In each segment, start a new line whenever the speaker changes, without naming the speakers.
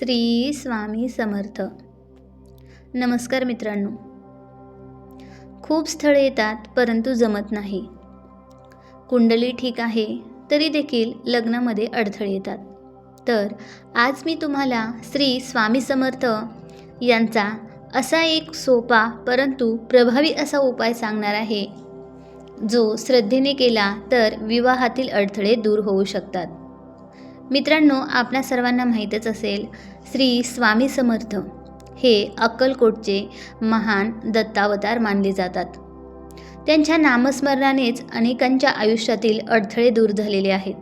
श्री स्वामी समर्थ. नमस्कार मित्रांनो. खूप स्थळे येतात परंतु जमत नाही. कुंडली ठीक आहे तरी देखील लग्नामध्ये अडथळे येतात. तर आज मी तुम्हाला श्री स्वामी समर्थ यांचा असा एक सोपा परंतु प्रभावी असा उपाय सांगणार आहे जो श्रद्धेने केला तर विवाहातील अडथळे दूर होऊ शकतात. मित्रांनो आपल्या सर्वांना माहीतच असेल श्री स्वामी समर्थ हे अक्कलकोटचे महान दत्तावतार मानले जातात. त्यांच्या नामस्मरणानेच अनेकांच्या आयुष्यातील अडथळे दूर झालेले आहेत.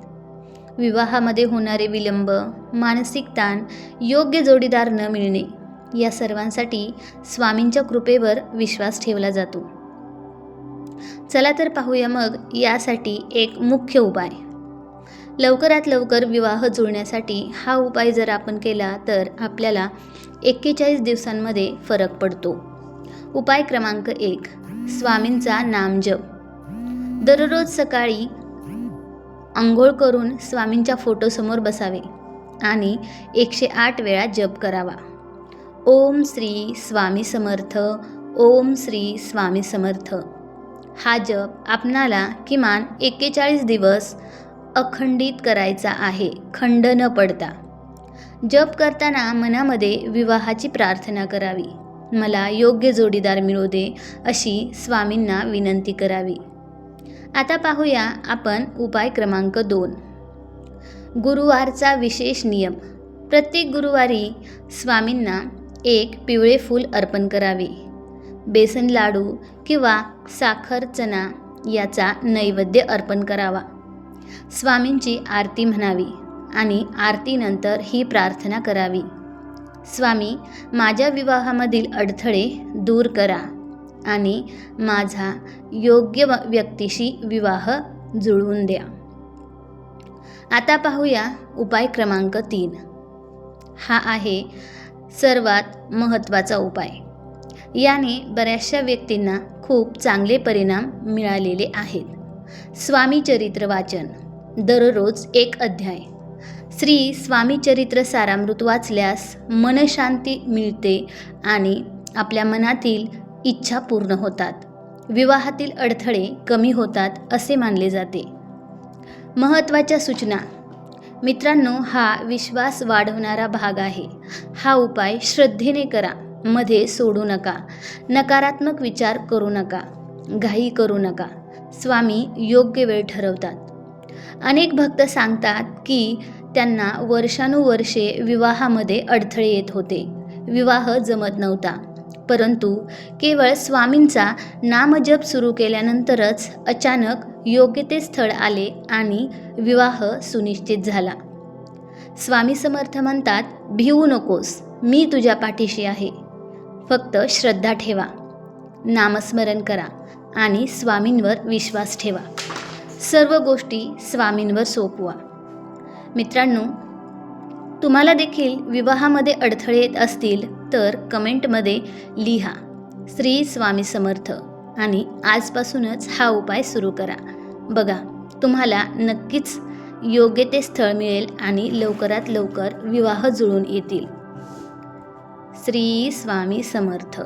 विवाहामध्ये होणारे विलंब मानसिक ताण योग्य जोडीदार न मिळणे या सर्वांसाठी स्वामींच्या कृपेवर विश्वास ठेवला जातो. चला तर पाहूया मग यासाठी एक मुख्य उपाय. लवकरात लवकर विवाह जुळण्यासाठी हा उपाय जर आपण केला तर आपल्याला एक्केचाळीस दिवसांमध्ये फरक पडतो. उपाय क्रमांक एक स्वामींचा नामजप दररोज सकाळी आंघोळ करून स्वामींच्या फोटोसमोर बसावे आणि एकशे आठ वेळा जप करावा. ओम श्री स्वामी समर्थ ओम श्री स्वामी समर्थ. हा जप आपणाला किमान एक्केचाळीस दिवस अखंडित करायचा आहे खंड न पडता. जप करताना मनामध्ये विवाहाची प्रार्थना करावी. मला योग्य जोडीदार मिळू दे अशी स्वामींना विनंती करावी. आता पाहूया आपण उपाय क्रमांक दोन. गुरुवारचा विशेष नियम. प्रत्येक गुरुवारी स्वामींना एक पिवळे फूल अर्पण करावे. बेसन लाडू किंवा साखर चना याचा नैवेद्य अर्पण करावा. स्वामींची आरती म्हणावी आणि आरतीनंतर ही प्रार्थना करावी. स्वामी माझ्या विवाहामधील अडथळे दूर करा आणि माझा योग्य व- व्यक्तीशी विवाह जुळवून द्या. आता पाहूया उपाय क्रमांक तीन. हा आहे सर्वात महत्त्वाचा उपाय. याने बऱ्याचशा व्यक्तींना खूप चांगले परिणाम मिळालेले आहेत. स्वामी चरित्र वाचन दररोज एक अध्याय. श्री स्वामी चरित्र सारामृत वाचल्यास मनशांती मिळते आणि आपल्या मनातील इच्छा पूर्ण होतात. विवाहातील अडथळे कमी होतात असे मानले जाते. महत्त्वाच्या सूचना. मित्रांनो हा विश्वास वाढवणारा भाग आहे. हा उपाय श्रद्धेने करा. मध्ये सोडू नका. नकारात्मक विचार करू नका. घाई करू नका. स्वामी योग्य वेळ ठरवतात. अनेक भक्त सांगतात की त्यांना वर्षानुवर्षे विवाहामध्ये अडथळे येत होते. विवाह जमत नव्हता. परंतु केवळ स्वामींचा नामजप सुरू केल्यानंतरच अचानक योग्य ते स्थळ आले आणि विवाह सुनिश्चित झाला. स्वामी समर्थ म्हणतात भिवू नकोस मी तुझ्या पाठीशी आहे. फक्त श्रद्धा ठेवा. नामस्मरण करा. आणि स्वामींवर विश्वास ठेवा. सर्व गोष्टी स्वामींवर सोपवा. मित्रांनो तुम्हाला देखील विवाहामध्ये अडथळे येत असतील तर कमेंटमध्ये लिहा. श्री स्वामी समर्थ. आणि आजपासूनच हा उपाय सुरू करा. बघा तुम्हाला नक्कीच योग्य ते स्थळ मिळेल आणि लवकरात लवकर विवाह जुळून येतील. श्री स्वामी समर्थ.